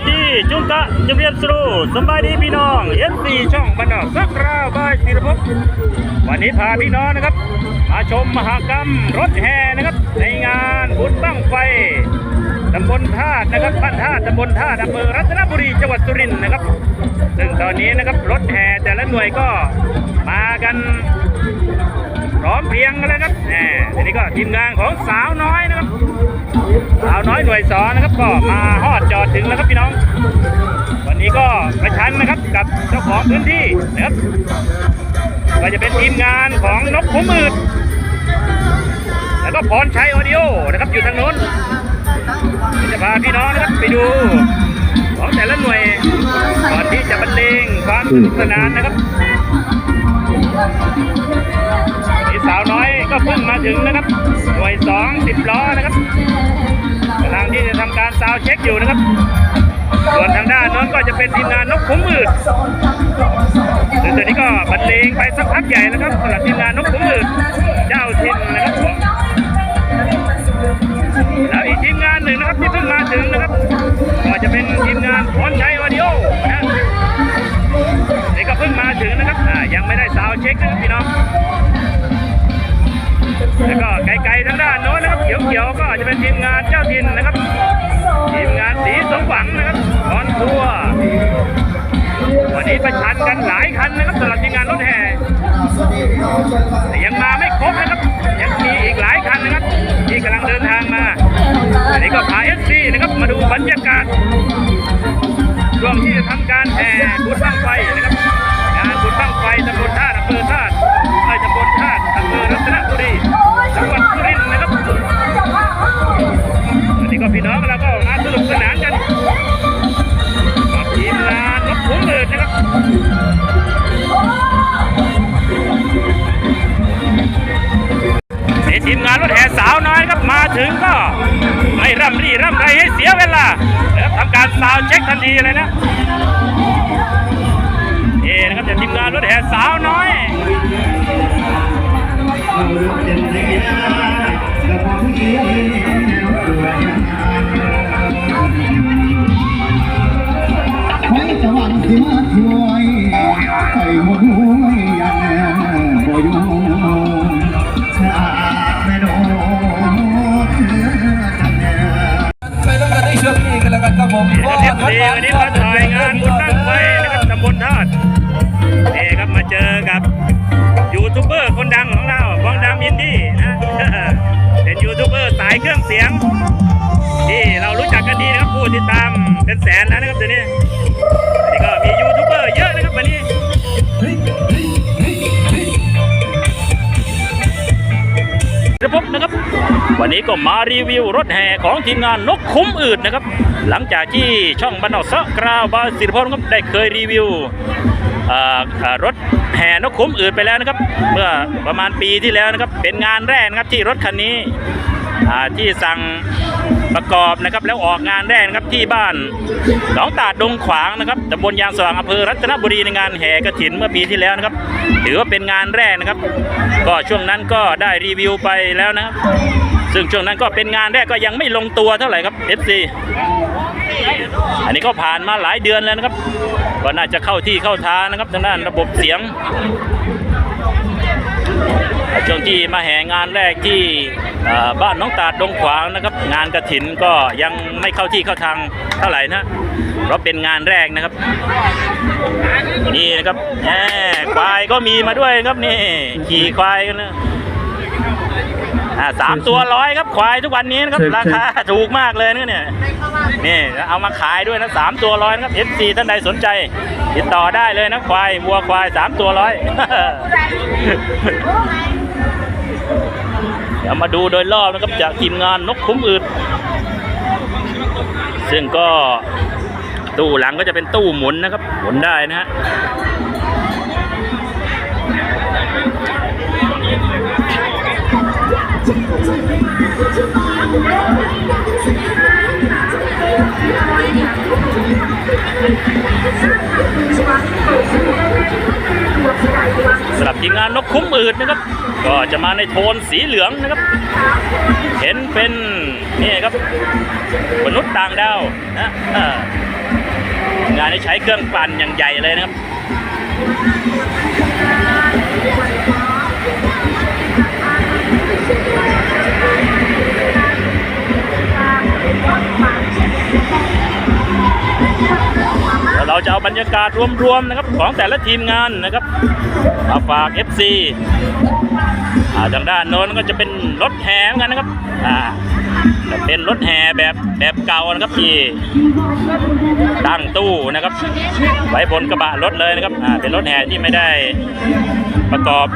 วัสดีจุงกะจุเรียนสรูสบายดีพี่น้องเอฟซีช่องบันดอกสักราวบายศิรภพวันนี้พาพี่น้องนะครับ มาชมมหากรรมรถแห่นะครับ ในงานบุญบั้งไฟตำบลธานะครับบ้านธาตำบลธาตุอำเภอรัตนบุรีจังหวัดสุรินทร์นะครับ ซึ่งตอนนี้นะครับรถแห่แต่ละหน่วยก็มากันพร้อมเพรียงกันเลยครับแหมทีนี้ก็ทีมงานของสาวน้อยนะครับ สาวน้อยหน่วยสอนนะครับก็มาฮอดจอดถึงแล้วครับพี่น้อง วันนี้ก็ประชันนะครับกับเจ้าของพื้นที่นะครับก็จะเป็นทีมงานของนกขมมืดแล้วก็พรชัยออดิโอนะครับอยู่ทางโน้นจะพาพี่น้องนะครับไปดูของแต่ละหน่วยก่อนที่จะบรรเลงความสนุกสนานนะครับนี่สาวน้อยก็เพิ่งม ถึงนะครับหน่วยสองสิบล้อนะครับกำลังที่จะทำการซาวเช็คอยู่นะครับ ส่วนทางด้านโน้นก็จะเป็นทีมงานนกขุมมืดซึ่งตอนนี้ก็บรรเลงไปสักพักใหญ่แล้วครับสำหรับทีมงานนกขุมมืดเจ้าถิ่นนะครับแล้วอีกทีมงานหนึ่งนะครับที่เพิ่งมาถึงนะครับก็จะเป็นทีมงานพรชัยออดิโอนะนี่ก็เพิ่งมาถึงนะครับอ่ายังไม่ได้ซาวเช็คนะพี่น้อง แล้วก็ไกลๆทางด้านโน้นนะครับเขียวๆก็จะเป็นทีมงานเจ้าถิ่นนะครับ ทีมงานสีสมหวังนะครับออนทัววันนี้ประชันกันหลายคันนะครับสำหรับทีมงานรถแห่านรถแห่สาวน้อยครับมาถึงก็ไม่ร่ำรีร่ำไรให้เสียเวลาแล้วทำการซาวเช็คทันทีเลยนะนี่นะครับจากทีมงานรถแห่สาวน้อย ผมเรียบดีวันนี้มาถ่ายงานบุญตั้งไฟนะครับตำบลธาตุนี่ครับมาเจอกับยูทูบเบอร์คนดังของเราวังดามินดี้นะเป็นยูทูบเบอร์สายเครื่องเสียง ที่เรารู้จักกันดีนะครับผู้ติดตามเป็นแสนแล้วนะครับเดี๋ยวนี้ พบนะครับ วันนี้ก็มารีวิวรถแห่ของทีมงานนกคุ้มอืดนะครับ หลังจากที่ช่องบันนอกสะกราวบาสิริพลครับได้เคยรีวิวรถแห่นกคุ้มอืดไปแล้วนะครับ เมื่อประมาณปีที่แล้วนะครับ เป็นงานแรกนะครับที่รถคันนี้ ที่สั่งประกอบนะครับแล้วออกงานแรกนะครับที่บ้านหนองตาดดงขวางนะครับตำบลยางสว่างอำเภอรัตนบุรีในงานแห่กระถินเมื่อปีที่แล้วนะครับ ถือว่าเป็นงานแรกนะครับ ก็ช่วงนั้นก็ได้รีวิวไปแล้วนะครับ ซึ่งช่วงนั้นก็เป็นงานแรกก็ยังไม่ลงตัวเท่าไหร่ครับ FC อันนี้ก็ผ่านมาหลายเดือนแล้วนะครับ ก็น่าจะเข้าที่เข้าทางนะครับทางด้านระบบเสียง ช่วงที่มาแห่งานแรกที่เอ่อบ้านน้องตาดดงขวางนะครับ งานกระถินก็ยังไม่เข้าที่เข้าทางเท่าไหร่นะเพราะเป็นงานแรกนะครับ นี่นะครับแหมควายก็มีมาด้วยนะครับนี่ขี่ควายกันนะอ่าสามตัวร้อยครับควายทุกวันนี้นะครับราคาถูกมากเลยนะเนี่ยนี่เอามาขายด้วยนะสามตัวร้อยนะครับ FC ท่านใดสนใจ ติดต่อได้เลยนะควายวัวควายสามตัวร้อย เดี๋ยวมาดูโดยรอบนะครับจากทีมงานนกคุ้มอืดซึ่งก็ตู้หลังก็จะเป็นตู้หมุนนะครับ หมุนได้นะฮะสำหรับ ทีมงานนกคุ้มอืดนะครับ ก็จะมาในโทนสีเหลืองนะครับ เห็นเป็นนี่ครับมนุษย์ต่างดาวนะงานนี้ใช้เครื่องปั่นอย่างใหญ่เลยนะครับ ราจะเอาบรรยากาศรวมๆนะครับของแต่ละทีมงานนะครับมาฝาก FC อ่าทางด้านโน้นก็จะเป็นรถแห่เหมือนกันนะครับอ่าจะเป็นรถแห่แบบแบบเก่านะครับที่ตั้งตู้นะครับ ไว้บนกระบะรถเลยนะครับอ่าเป็นรถแห่ที่ไม่ได้ประกอบ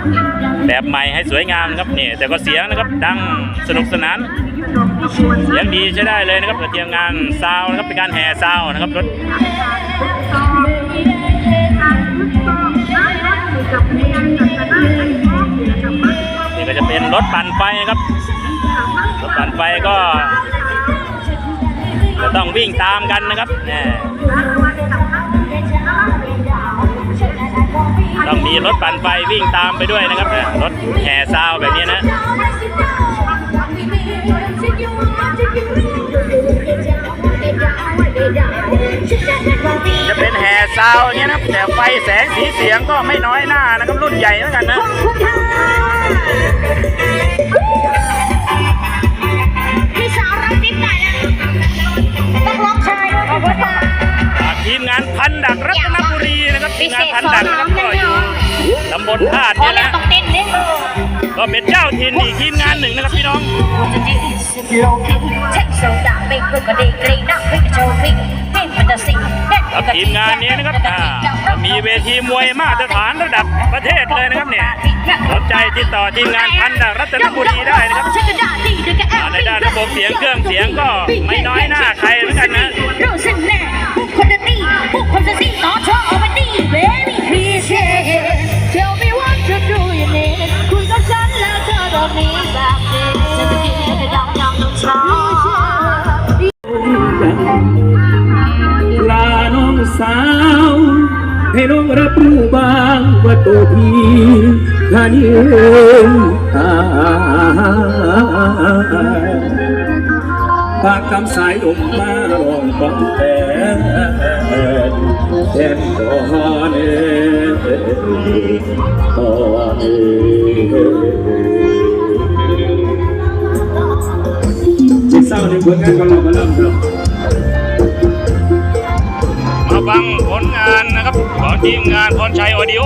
แบบใหม่ให้สวยงามนะครับนี่แต่ก็เสียงนะครับดังสนุกสนานเสียงดีใช้ได้เลยนะครับกับทีมงานซาวนะครับเป็นการแห่ซาวนะครับรถ นี่ก็จะเป็นรถปั่นไฟนะครับ รถปั่นไฟก็จะต้องวิ่งตามกันนะครับแน่ต้องมีรถปั่นไฟวิ่งตามไปด้วยนะครับ รถแห่ซาวแบบนี้นะจะเป็นแห่ซาวอย่างเงี้ย แต่ไฟแสงสีเสียงก็ไม่น้อยหน้านะครับรุ่นใหญ่เหมือนกันนะพี่สาวรักติ๊บหน่อยนะต้องร้องชายขอบคุณค่ะจากทีมงานพันดักรัตนบุรีนะครับทีมงานพันดักนะครับก็อยู่ตำบลธาตุพอเนี่ยแล้วนะต้องเต้นเนี่ยก็เป็นเจ้าถิ่นอีกทีมงานหนึ่งนะครับพี่น้องจะดีสุดโลกเช็คโซดาไม่ก็ดีกรีนักไม่โชว์วิ่งเต้นมันจะสิ่งเต้น กับทีมงานนี้นะครับอ่ามีเวทีมวยมาตรฐานระดับประเทศเลยนะครับเนี่ยสนใจติดต่อทีมงานพันดักรัตนบุรีได้นะครับฉันก็ได้ดีด้วยกันอ่าในด้านระบบเสียงเครื่องเสียงก็ไม่น้อย สาว ให้น้องรับรู้บ้างว่าตัวพี่ข้านี่เองปากคำสายลมมาลองฟังแต่แทนก่อนเอ่ยก่อนเอ่ยจิตเศร้าในผลงานของเรามาแล้วครับม ฟังผลงานนะครับของทีมงานพรชัยออดิโอ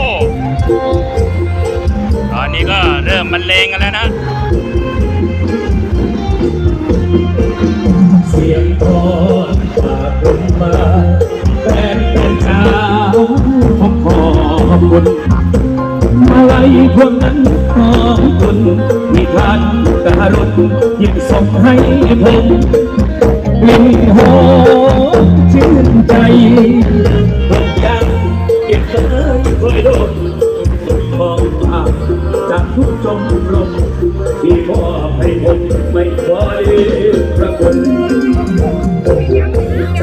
ตอนนี้ก็เริ่มบรรเลงกันแล้วนะ เสียงทอนฝากคนมาแฟนเป็นช้าขอขอบคุณมาลัยพวงนั้นของคุณมีทานการุณยิ่งส่งให้ผมลิ่นหอมชื่น เหมือนกันเก็บเคยเคยโดนมองตาจากทุกจมลมที่พ่อให้ผมไม่คอยประคุณใจ